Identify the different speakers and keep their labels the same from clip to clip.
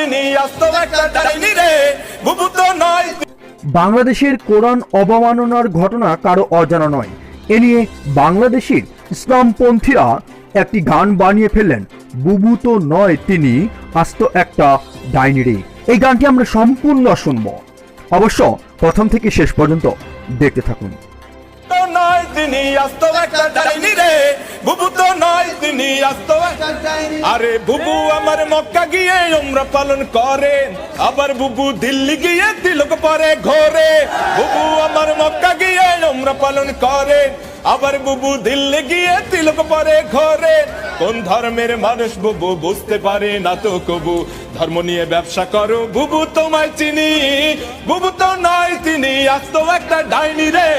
Speaker 1: তিনি আস্ত একটা ডাইনি রে বুবু নয়
Speaker 2: বাংলাদেশের কোরআন অবমাননার ঘটনা কারও অজানা নয়। এ নিয়ে বাংলাদেশের ইসলামপন্থীরা একটি গান বানিয়ে ফেললেন বুবু তো নয় তিনি আস্ত একটা ডাইনি রে। এই গানটি আমরা সম্পূর্ণ শুনব। অবশ্য প্রথম থেকে শেষ পর্যন্ত দেখতে থাকুন।
Speaker 1: নয় তিনি আস্ত একটা ডাইনি রে বুবু তো নয় তিনি আরে বুবু, আমার মক্কা গিয়ে উমরা পালন করেন আবার বুবু দিল্লি গিয়ে তিলক পরে ঘরে। বুবু, আমার মক্কা গিয়ে উমরা পালন করেন আবার বুবু দিল্লি গিয়ে তিলক পরে ঘরে। কোন ধর্মের মানুষ বুবু বুঝতে পারে না তো কবু? ধর্ম নিয়ে ব্যবসা করো, বুবু তোমায় চিনি। বুবু তো নয় তিনি আস্ত একটা ডাইনি রে।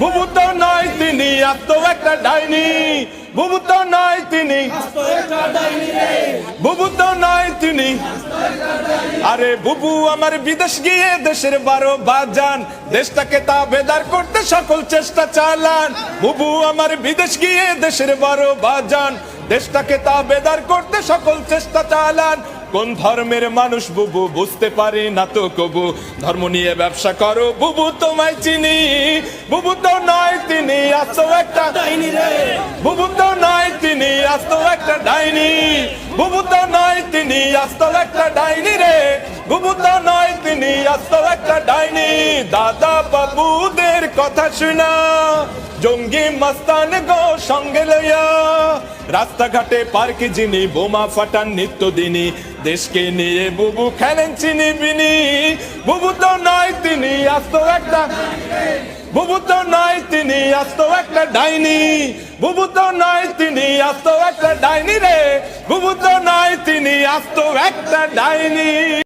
Speaker 1: বুবু তো নয় তিনি আস্ত একটা ডাইনি। বুবু নাই তিনি। বুবু নাই তিনি। আরে বুবু, আমার বিদেশ গিয়ে দেশের বারো বাজান। দেশটাকে তা বেদার করতে সকল চেষ্টা চালান। বুবু, আমার বিদেশ গিয়ে দেশের বারো বাজান। দেশটাকে তা বেদার করতে সকল চেষ্টা চালান। কোন ধর্মের মানুষ বুবু বুঝতে পারে না তো কবু? ধর্ম নিয়ে ব্যবসা করো, বুবু তোমায় চিনি। বুবু তো নয়, তিনি আসো একটা ডাইনি রে। বুবু তো নয়, তিনি আসতো একটা ডাইনি। বুবু তো নয়, তিনি আসতো একটা ডাইনি রে। বুবু তো নয়, তিনি আসতো একটা ডাইনি। দাদা বাবুদের কথা শুনা। জঙ্গি মস্তান গো, সঙ্গে লইয়া। রাস্তাঘাটে পার্কে যিনি, বোমা ফাটান নিত্য দিনই দেশকে নিয়ে বুবু খেলেন চিনি বিনি। বুবু তো নয়, তিনি আসতো একটা বুবু তো নয়, তিনি আসতো একটা ডাইনি। বুবু তো নয়, তিনি আসতো একটা ডাইনি রে। বুবু তো নয়, তিনি আসতো একটা ডাইনি।